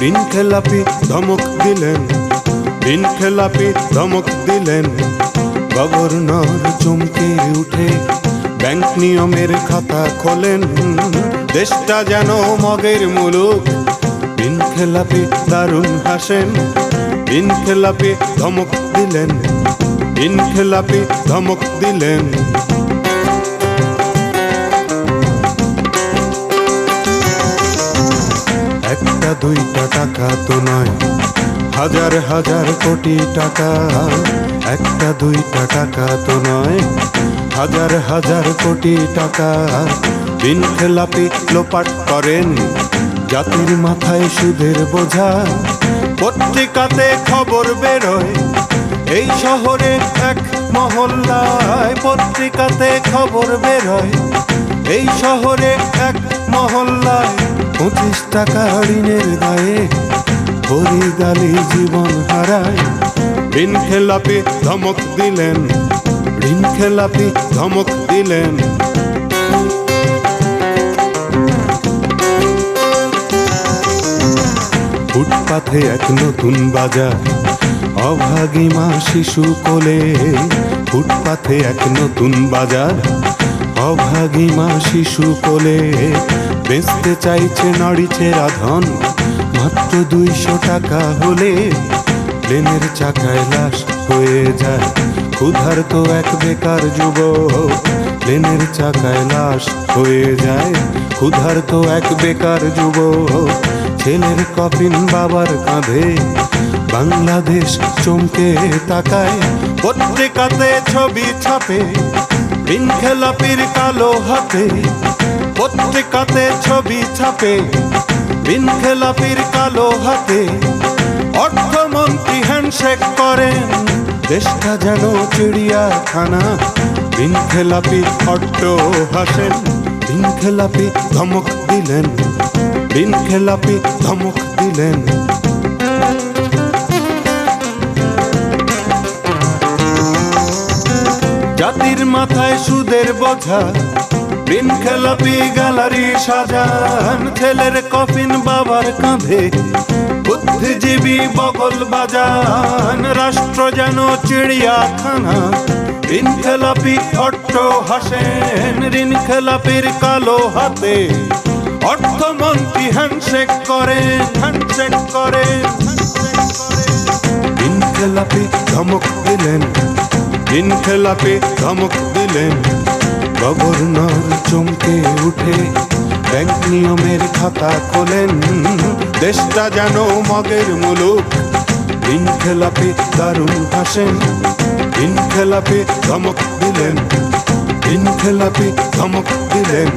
দিন খেলাপি ধমক দিলেন দিন খেলাপি ধমক দিলেন। গভর্নর চমকে উঠে ব্যাংক নিয়মের খাতা খোলেন, দেশটা যেন মগের মুলুক। দিন খেলাপি দারুণ হাসেন দিন খেলাপি ধমক দিলেন দিন খেলাপি ধমক দিলেন। দুইটা টাকা তো নয়। হাজার হাজার কোটি টাকা, একটা দুইটা টাকা তো নয়। হাজার হাজার কোটি টাকা দিন খেলাপি লোপাট করেন। জাতির মাথায় সুদের বোঝা, পত্রিকাতে খবর বেরোয়। এই শহরে এক মহল্লায় পত্রিকাতে খবর বেরোয়। এই শহরে এক মহল্লায় পঁচিশ টাকা ঋণের দায়ে হরিদালি জীবন হারায়। ঋণ খেলাপি ধমক দিলেন, ঋণ খেলাপি ধমক দিলেন। ফুটপাথে এক নতুন বাজার অভাগী মা শিশু কোলে। ফুটপাথে এক নতুন বাজার অভাগী মা শিশু কোলে। বেচতে চাইছে নাড়িছে রাধন, মাত্র দুইশো টাকা হলে প্লেনের চাকায় লাশ হয়ে যায়। ক্ষুধার তো এক বেকার যুবক প্লেনের চাকায় লাশ হয়ে যায়। ক্ষুধার তো এক বেকার যুবক ছেলের কফিন বাবার কাঁধে, বাংলাদেশ চমকে তাকায়। পত্রিকাতে ছবি ছাপে, ঋণ খেলাপির কালো হাতে পত্রিকাতে ছবি ছাপে ঋণ খেলাপির কালো হাতে। অর্থমন্ত্রী হ্যান্ডশেক করেন, দেশটা যেন চিড়িয়াখানা। ঋণ খেলাপি অট্ট হাসেন ঋণ খেলাপি ধমক দিলেন ঋণ খেলাপি ধমক দিলেন। জাতির মাথায় সুদের বোঝা ঋণ খেলাপি গ্যালারি সাজান, ছেলের কফিন বাবার কাঁধে। বুদ্ধিজীবী বগল বাজান, রাষ্ট্র যেন চিড়িয়াখানা। ঋণ খেলাপি অট্ট হাসেন, ঋণ খেলাপির কালো হাতে। অর্থমন্ত্রী হ্যান্ডশেক করে হ্যান্ডশেক করে ঋণ খেলাপি ধমক দিলেন, ঋণ খেলাপি ধমক দিলেন। গভর্নর চমকে উঠে ব্যাংক নিয়মের খাতা খোলেন। দেশটা যেন মগের মুলুক। দিন খেলাপে দারুণ হাসেন দিন খেলাপে ধমক দিলেন। দিন খেলাপে ধমক দিলেন।